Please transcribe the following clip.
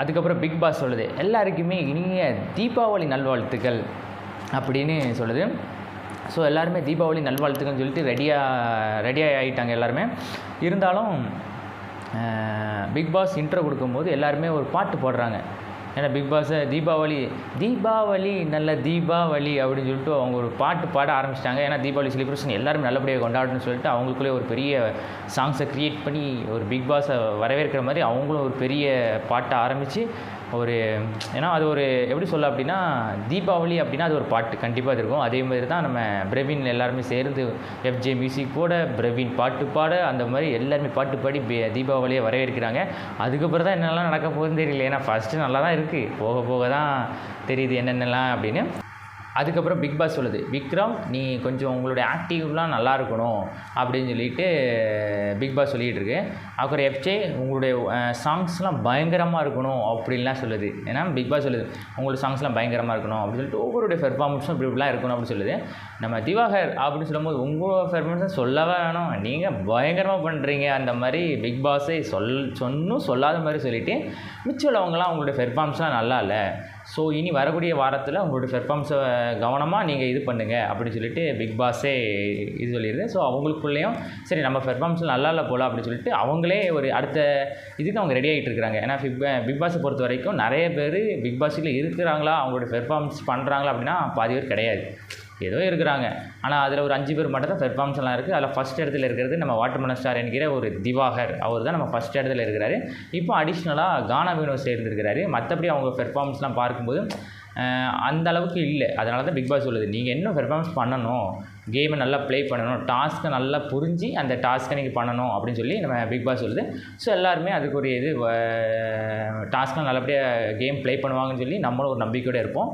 அதுக்கப்புறம் big pass சொல்லுது எல்லாருக்குமே இனிய தீபாவளி நல்வாழ்த்துக்கள் அப்படின்னு சொல்லுது. ஸோ எல்லாருமே தீபாவளி நல்வாழ்த்துக்கள்னு சொல்லிட்டு ரெடியாக ரெடியாக ஆகிட்டாங்க எல்லாருமே. இருந்தாலும் பிக் பாஸ் இன்ட்ரோ கொடுக்கும்போது எல்லாருமே ஒரு பாட்டு போடுறாங்க. ஏன்னா பிக் பாஸை தீபாவளி தீபாவளி நல்ல தீபாவளி அப்படின்னு சொல்லிட்டு அவங்க ஒரு பாட்டு பாட ஆரம்பிச்சிட்டாங்க. ஏன்னா தீபாவளி செலிப்ரேஷன் எல்லாரும் நல்லபடியாக கொண்டாடணும்னு சொல்லிட்டு அவங்களுக்குள்ளே ஒரு பெரிய சாங்ஸை க்ரியேட் பண்ணி ஒரு பிக் பாஸை வரவேற்கிற மாதிரி அவங்களும் ஒரு பெரிய பாட்டை ஆரம்பித்து ஒரு ஏன்னா அது ஒரு எப்படி சொல்ல அப்படின்னா தீபாவளி அப்படின்னா அது ஒரு பாட்டு. கண்டிப்பாக இருக்கும். அதே மாதிரி தான் நம்ம பிரவீன் எல்லாருமே சேர்ந்து எஃப்ஜே மியூசிக் கூட பிரவீன் பாட்டு பாட அந்த மாதிரி எல்லாருமே பாட்டு பாடி தீபாவளியை வரவேற்கிறாங்க. அதுக்கப்புறம் தான் என்னெல்லாம் நடக்க போகுதுன்னு தெரியல ஏன்னா ஃபஸ்ட்டு நல்லா தான் இருக்குது போக போக தான் தெரியுது என்னென்னலாம் அப்படின்னு. அதுக்கப்புறம் பிக் பாஸ் சொல்லுது விக்ரம் நீ கொஞ்சம் உங்களுடைய ஆக்டிவ்லாம் நல்லா இருக்கணும் அப்படின்னு சொல்லிட்டு பிக் பாஸ் சொல்லிகிட்டு இருக்கு. அப்புறம் எஃப்ஜே உங்களுடைய சாங்ஸ்லாம் பயங்கரமாக இருக்கணும் அப்படின்லாம் சொல்லுது. ஏன்னா பிக் பாஸ் சொல்லுது உங்களோட சாங்ஸ்லாம் பயங்கரமாக இருக்கணும் அப்படின்னு சொல்லிட்டு ஒவ்வொருடைய பெர்ஃபார்மன்ஸும் இப்படி இப்படிலாம் இருக்கணும் அப்படின்னு சொல்லுது. நம்ம திவாகர் அப்படின்னு சொல்லும்போது உங்கள் பெர்ஃபார்மன்ஸும் சொல்லவே வேணும். நீங்கள் பயங்கரமாக பண்ணுறீங்க அந்த மாதிரி பிக் பாஸை சொல் சொன்னும் சொல்லாத மாதிரி சொல்லிவிட்டு மிச்சம் உள்ளவங்களாம் உங்களுடைய பெர்ஃபார்மன்ஸ்லாம் நல்லா இல்லை. ஸோ இனி வரக்கூடிய வாரத்தில் உங்களுடைய பெர்ஃபார்மன்ஸை கவனமாக நீங்கள் இது பண்ணுங்கள் அப்படின்னு சொல்லிட்டு பிக் பாஸே இது சொல்லிடுது ஸோ அவங்களுக்குள்ளேயும் சரி நம்ம பெர்ஃபார்மன்ஸ் நல்லா இல்லை போல அப்படின்னு சொல்லிட்டு அவங்களே ஒரு அடுத்த இதுக்கு அவங்க ரெடி ஆகிட்டு இருக்கிறாங்க ஏன்னா பிக் பிக் பாஸை பொறுத்த வரைக்கும் நிறைய பேர் பிக் பாஸில் இருக்கிறாங்களா? அவங்களோட பெர்ஃபார்மன்ஸ் பண்ணுறாங்களா அப்படின்னா பாதி பேர் கிடையாது. ஏதோ இருக்கிறாங்க. ஆனால் அதில் ஒரு அஞ்சு பேர் மட்டும் தான் பெர்ஃபார்மன்ஸ் எல்லாம் இருக்குது அதில் ஃபஸ்ட் இடத்துல இருக்கிறது நம்ம வாட்டர்மலன் ஸ்டார் என்கிற ஒரு திவாகர். அவர் தான் நம்ம ஃபஸ்ட் இடத்துல இருக்கிறாரு. இப்போ அடிஷ்னலாக கானா வினோத் சேர்ந்துருக்கிறாரு. மற்றபடி அவங்க பெர்ஃபார்மன்ஸ்லாம் பார்க்கும்போது அந்த அளவுக்கு இல்லை. அதனால தான் பிக் பாஸ் சொல்லுது நீங்கள் இன்னும் பெர்ஃபார்மன்ஸ் பண்ணணும்? கேமை நல்லா ப்ளே பண்ணணும். டாஸ்க்கை நல்லா புரிஞ்சு அந்த டாஸ்க்கை நீங்கள் பண்ணணும். அப்படின்னு சொல்லி நம்ம பிக் பாஸ் சொல்லுது. ஸோ எல்லாருமே அதுக்கு ஒரு இது டாஸ்க்கெலாம் நல்லபடியாக கேம் ப்ளே பண்ணுவாங்கன்னு சொல்லி நம்மளும் ஒரு நம்பிக்கையோடு இருப்போம்.